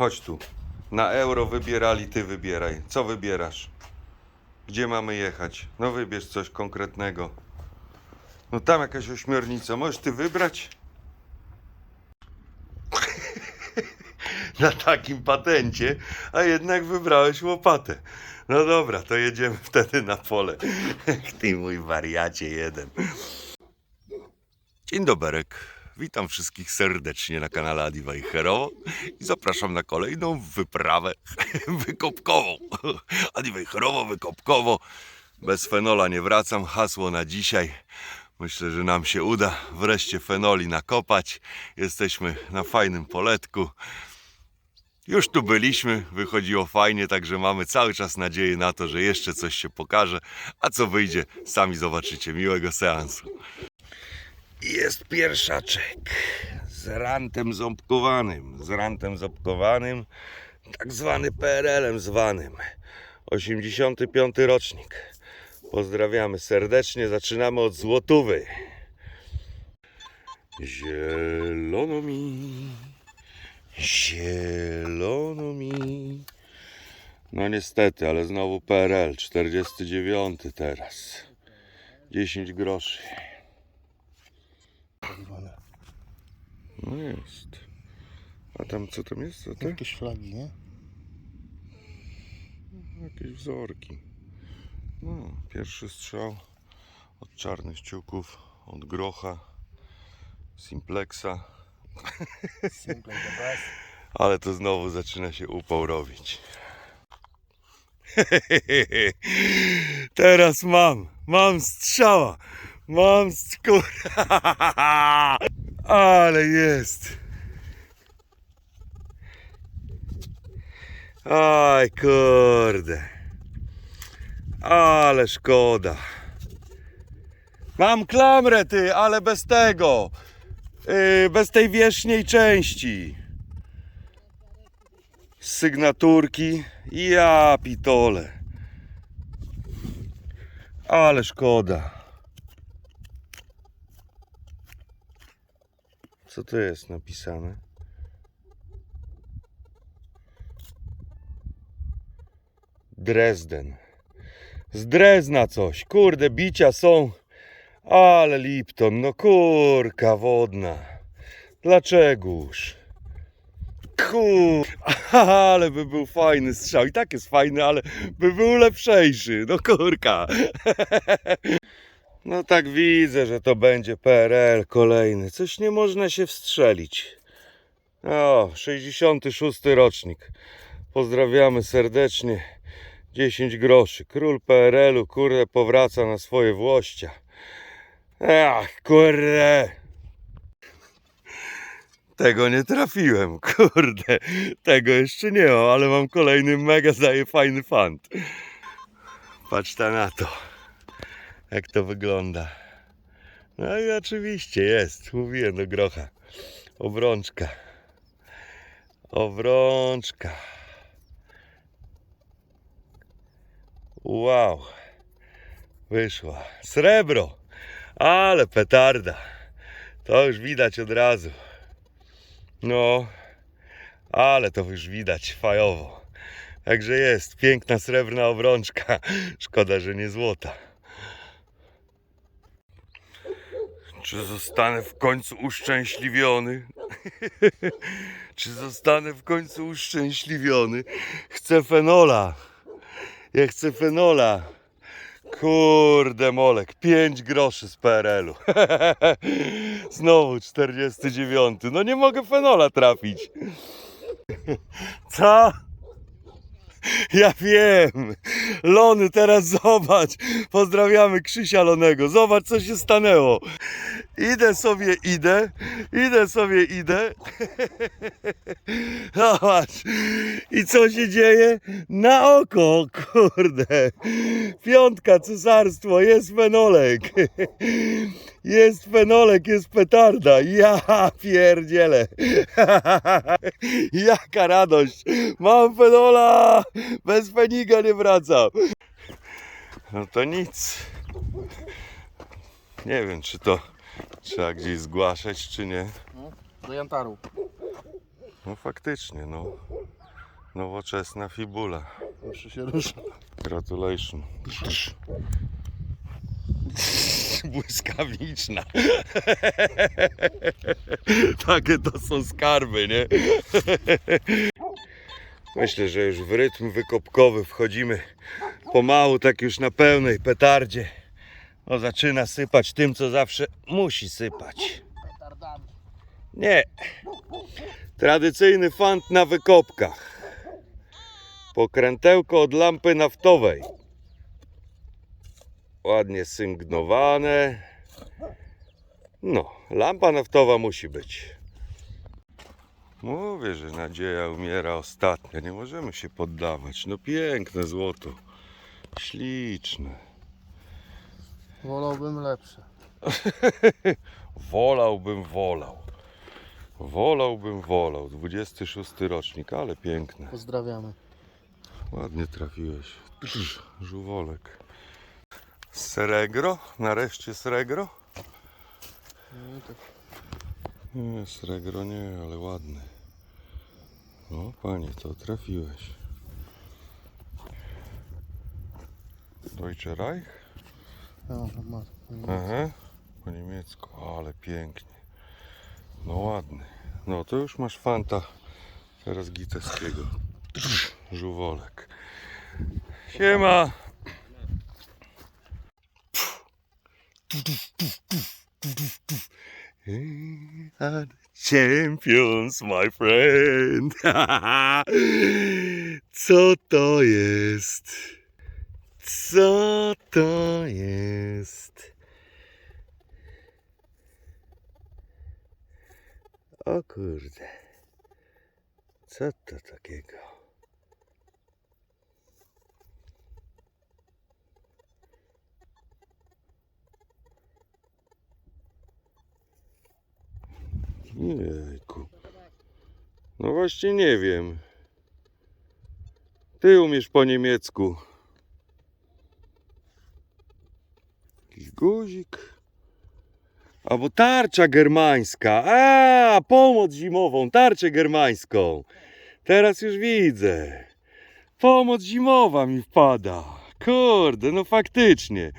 Chodź tu. Na euro wybierali, ty wybieraj. Co wybierasz? Gdzie mamy jechać? No wybierz coś konkretnego. No tam jakaś ośmiornica. Możesz ty wybrać? Na takim patencie, a jednak wybrałeś łopatę. No dobra, to jedziemy wtedy na pole. Ty mój wariacie jeden. Dzień doberek. Witam wszystkich serdecznie na kanale Adiwa i Herowo i zapraszam na kolejną wyprawę wykopkową. Adiwa i Herowo, wykopkowo. Bez fenola nie wracam. Hasło na dzisiaj. Myślę, że nam się uda wreszcie fenoli nakopać. Jesteśmy na fajnym poletku. Już tu byliśmy, wychodziło fajnie, także mamy cały czas nadzieję na to, że jeszcze coś się pokaże, a co wyjdzie, sami zobaczycie. Miłego seansu. Jest pierwszaczek z rantem ząbkowanym, z rantem ząbkowanym, tak zwany PRL-em zwanym. 85 rocznik. Pozdrawiamy serdecznie, zaczynamy od złotówy. Zielono mi, zielono mi. No niestety, ale znowu PRL, 49 teraz. 10 groszy. No jest. A tam co tam jest? To? Jakieś flagi, nie? Jakieś wzorki. No, pierwszy strzał od czarnych ciuków, od grocha, simplexa, Simple ale to znowu zaczyna się upał robić. Teraz mam, mam strzała, mam skórę, ale jest. Aj kurde. Ale szkoda. Mam klamrę ty, ale bez tego. Yy, bez tej wierzchniej części. Sygnaturki. Ja pitole. Ale szkoda. Co to jest napisane? Dresden. Z Drezna coś. Kurde, bicia są. Ale Lipton, no kurka wodna. Dlaczegoż? Kur... Ale by był fajny strzał. I tak jest fajny, ale by był lepszejszy. No kurka. No tak widzę, że to będzie PRL kolejny. Coś nie można się wstrzelić. O, 66 rocznik. Pozdrawiamy serdecznie. 10 groszy. Król PRL-u, kurde, powraca na swoje włościa. Ach, kurde. Tego nie trafiłem, kurde. Tego jeszcze nie mam, ale mam kolejny mega daje fajny fant. Patrz ta na to. Jak to wygląda. No i oczywiście jest. Mówiłem do grocha. Obrączka. Obrączka. Wow. Wyszła. Srebro. Ale petarda. To już widać od razu. No. Ale to już widać fajowo. Także jest. Piękna srebrna obrączka. Szkoda, że nie złota. Czy zostanę w końcu uszczęśliwiony? Czy zostanę w końcu uszczęśliwiony? Chcę fenola. Ja chcę fenola. Kurde molek, 5 groszy z PRL-u. Znowu 49. No nie mogę fenola trafić. Co? Ja wiem. Lony, teraz zobacz. Pozdrawiamy Krzysia Lonego. Zobacz, co się stanęło. Idę sobie, idę. Idę sobie, idę. Zobacz. I co się dzieje? Na oko, kurde. Piątka, cesarstwo, jest fenolek. Jest fenolek, jest petarda. Ja pierdzielę. Jaka radość. Mam fenola. Bez feniga nie wracam. No to nic. Nie wiem, czy to trzeba gdzieś zgłaszać, czy nie. Do Jantaru. No faktycznie, no. Nowoczesna fibula. Jeszcze się rusza. Gratulation. Błyskawiczna. Takie to są skarby, nie? Myślę, że już w rytm wykopkowy wchodzimy pomału, tak już na pełnej petardzie. O, zaczyna sypać tym, co zawsze musi sypać. Nie. Tradycyjny fant na wykopkach. Pokrętełko od lampy naftowej. Ładnie sygnowane. No, lampa naftowa musi być. Mówię, że nadzieja umiera ostatnia. Nie możemy się poddawać. No piękne złoto. Śliczne. Wolałbym lepsze. Wolałbym, wolał. Wolałbym, wolał. 26 rocznik, ale piękne. Pozdrawiamy. Ładnie trafiłeś. Żuwolek. Sregro? Nareszcie sregro? No, tak. Nie, sregro nie, ale ładny. No, panie, to trafiłeś. Deutsche Reich? Aha, po niemiecku, ale pięknie. No ładny. No to już masz fanta teraz giteskiego. Żuwolek. Siema. Champions, my friend. Co to jest? Co to jest? O kurde. Co to takiego? Jejku. No właśnie nie wiem. Ty umiesz po niemiecku. Jakiś guzik. Albo tarcza germańska. A, pomoc zimową, tarczę germańską. Teraz już widzę. Pomoc zimowa mi wpada. Kurde, no faktycznie.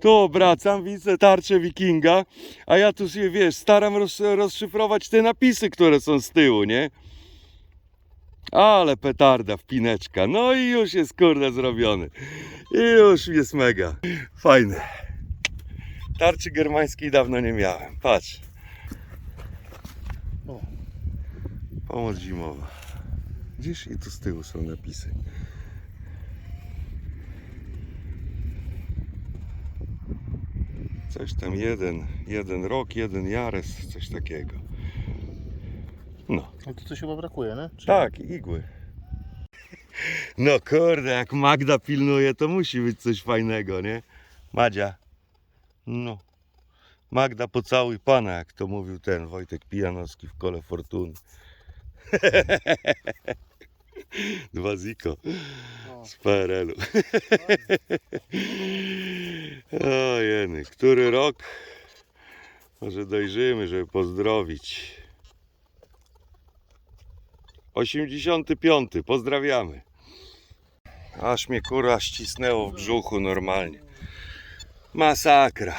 Tu obracam, widzę tarczę wikinga, a ja tu się, wiesz, staram roz, rozszyfrować te napisy, które są z tyłu, nie? Ale petarda, wpineczka. No i już jest kurde zrobiony. I już jest mega. Fajne. Tarczy germańskiej dawno nie miałem. Patrz. O. Pomoc zimowa. Gdzież i tu z tyłu są napisy. Coś tam jeden, jeden rok, jeden jares, coś takiego. No. No to coś chyba brakuje, nie? Czy- Tak, igły. No kurde, jak Magda pilnuje, to musi być coś fajnego, nie? Madzia. No. Magda pocałuj pana, jak to mówił ten Wojtek Pijanowski w kole fortuny. Dwa ziko O. z PRL-u. O jeny, który rok? Może dojrzymy, żeby pozdrowić. 85. Pozdrawiamy. Aż mnie kura ścisnęło w brzuchu normalnie. Masakra.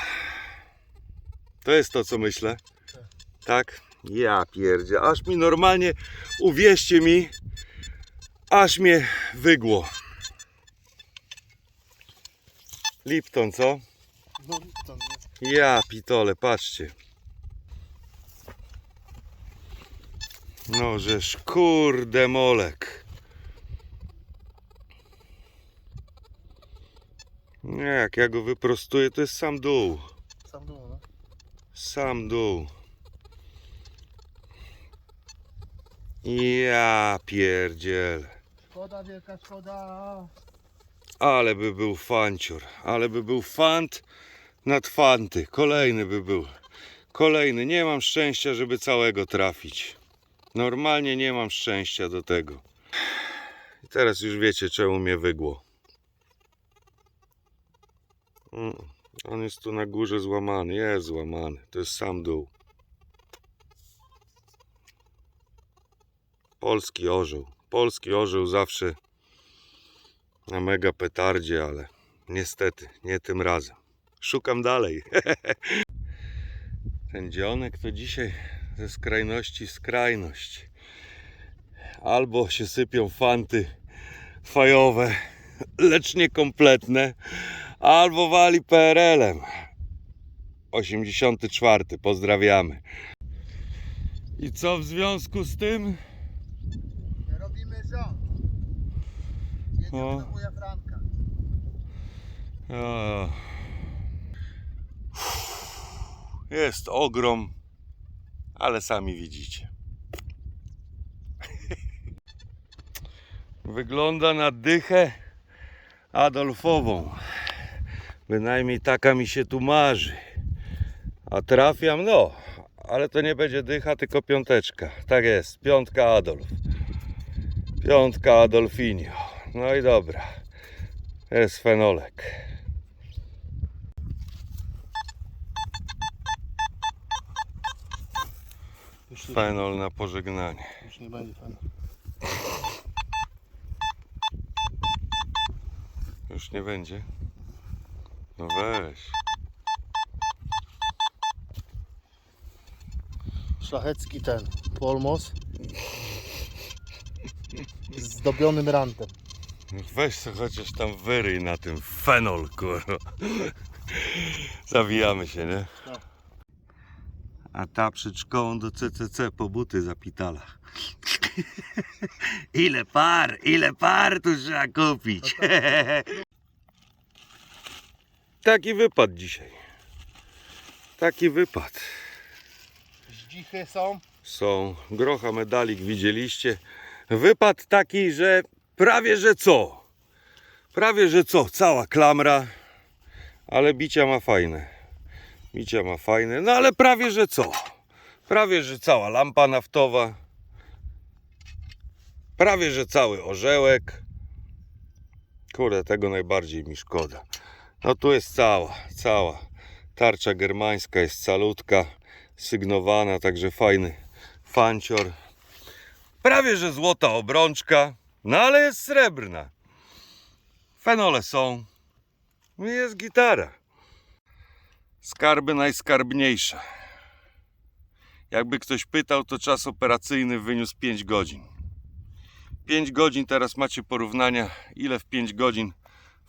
To jest to, co myślę. Tak? Ja pierdzie. Aż mi normalnie, uwierzcie mi, aż mnie wygło. Lipton, co? No, to nie. Ja pitole, patrzcie. No żeż kurde molek. Nie, jak ja go wyprostuję, to jest sam dół. Sam dół, no. Sam dół. Ja pierdziel. Szkoda, wielka szkoda. Ale by był fancior, ale by był fant nad fanty. Kolejny by był. Kolejny. Nie mam szczęścia, żeby całego trafić. Normalnie nie mam szczęścia do tego. I teraz już wiecie, czemu mnie wygło. Mm, On jest tu na górze złamany. Jest złamany. To jest sam dół. Polski orzeł. Polski orzeł zawsze na mega petardzie, ale niestety nie tym razem. Szukam dalej. Ten dzionek to dzisiaj ze skrajności skrajność. Albo się sypią fanty fajowe, lecz niekompletne, albo wali PRL-em. 84. Pozdrawiamy. I co w związku z tym? Robimy rząd. Jedziemy O. do wuja Franka. O. Jest ogrom, ale sami widzicie. Wygląda na dychę Adolfową. Bynajmniej taka mi się tu marzy. A trafiam, no, ale to nie będzie dycha, tylko piąteczka. Tak jest, piątka Adolf. Piątka Adolfinio. No i dobra. Jest fenolek. Już nie, Fenol na pożegnanie. już nie będzie fajne. Już nie będzie. No weź. Szlachecki ten, polmos. Z zdobionym rantem. No Weź sobie chociaż tam wyryj na tym fenol, kurwa. Zawijamy się, nie? Tak. A ta przed szkołą do CCC po buty zapitala. ile par, ile par tu trzeba kupić. Taki wypad dzisiaj. Taki wypad. Zdzichy są. Są grocha medalik, widzieliście. Wypad taki, że prawie że co? Prawie że co? Cała klamra, ale bicia ma fajne. Bicia ma fajne, no ale prawie że co? Prawie że cała lampa naftowa. Prawie że cały orzełek. Kurde, tego najbardziej mi szkoda. No tu jest cała, cała. Tarcza germańska jest calutka, sygnowana, także fajny fancior. Prawie że złota obrączka, no ale jest srebrna. Fenole są. Jest gitara. Skarby najskarbniejsze. Jakby ktoś pytał, to czas operacyjny wyniósł 5 godzin. 5 godzin teraz macie porównania, ile w 5 godzin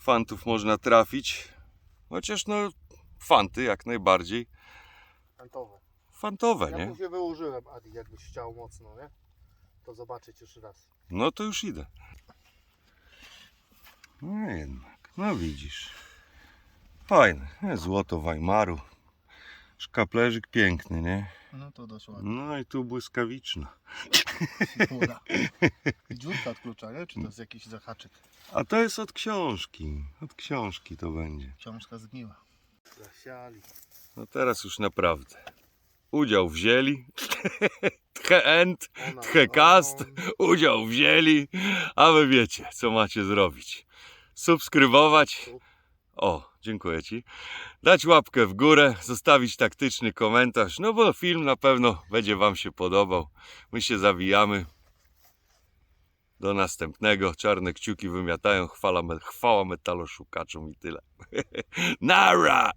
fantów można trafić. Chociaż no, fanty jak najbardziej. Rantowe. Fantowe, Ja nie? tu się wyłożyłem, Adi, jakbyś chciał mocno, nie? To zobaczyć jeszcze raz. No to już idę. No jednak, no widzisz. Fajne, złoto Weimaru. Szkaplerzyk piękny, nie? No to doszło. No i tu błyskawiczna. Ura. Dziurka od klucza, nie? Czy to jest jakiś zahaczyk? A to jest od książki. Od książki to będzie. Książka zgniła. Zasiali. No teraz już naprawdę. Udział wzięli. Tche end, Ona- tche cast. Udział wzięli. A wy wiecie, co macie zrobić. Subskrybować. O, dziękuję Ci. Dać łapkę w górę, zostawić taktyczny komentarz, no bo film na pewno będzie Wam się podobał. My się zawijamy. Do następnego. Czarne kciuki wymiatają. Chwała, me- chwała metaloszukaczom i tyle. Nara!